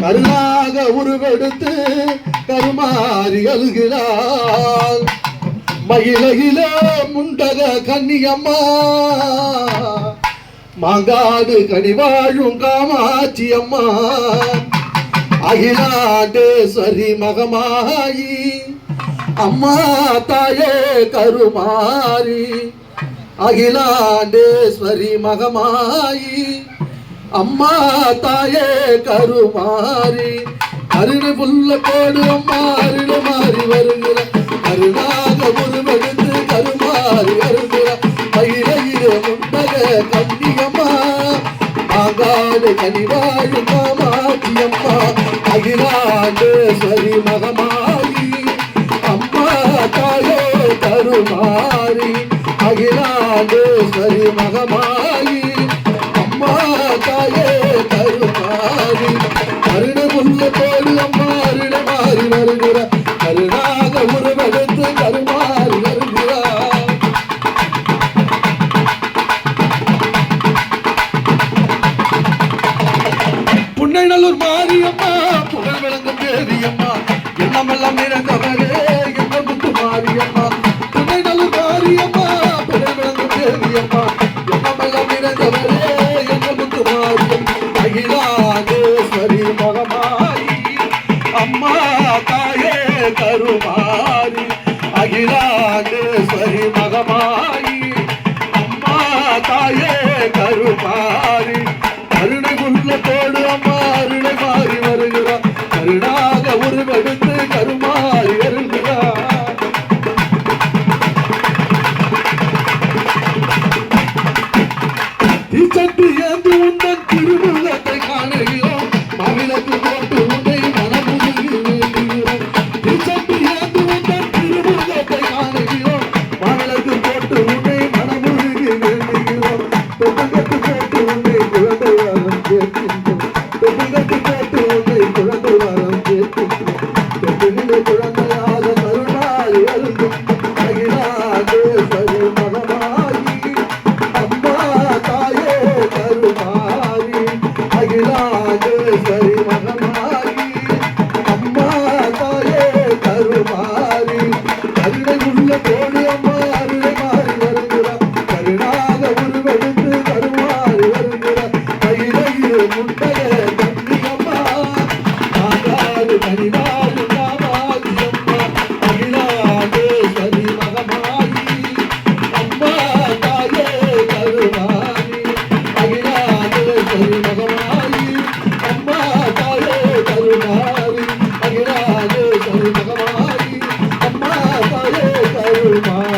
கருணாக உருவெடுத்து கருமாறி அழுகிறாள். மயிலகில முண்டக கன்னியம்மா மாங்காடு கனிவாழும் காமாட்சி அம்மா அகிலாண்டேஸ்வரி மகமாயி அம்மா தாயே கருமாரி அகிலாண்டேஸ்வரி மகமாயி. அம்மா தாயே கருமாறி அருணு புல்ல போடு அம்மா அருணு மாறி வருகிற. அருணாக உருவெடுத்து கருமாறி வருகிற. பயிரையில முண்டக கண்ணியம்மா ஆகாடு கனிவாழு காமாட்சி அகிலாண்டு சரி மகமாயி அம்மா தாயே கருமாறி அகிலாண்டு சரி மகமா கருணாக உருவெடுத்து கருமாறி வருகிறார். புன்னைநல்லூர் மாரியம்மா புகழ் விளங்கும் தேவியம்மா எண்ணமெல்லாம் நிறைந்தவரே எங்கள் முத்து மாரியம்மா. புன்னைநல்லூர் மாரியம்மா புகழ் விளங்கும் தேவியம்மா எண்ணமெல்லாம் நிறைந்தவரே கருமாரி அகிலாண்டேஸ்வரி அகிலாண்டேஸ்வரி மகமாரி Oh, my.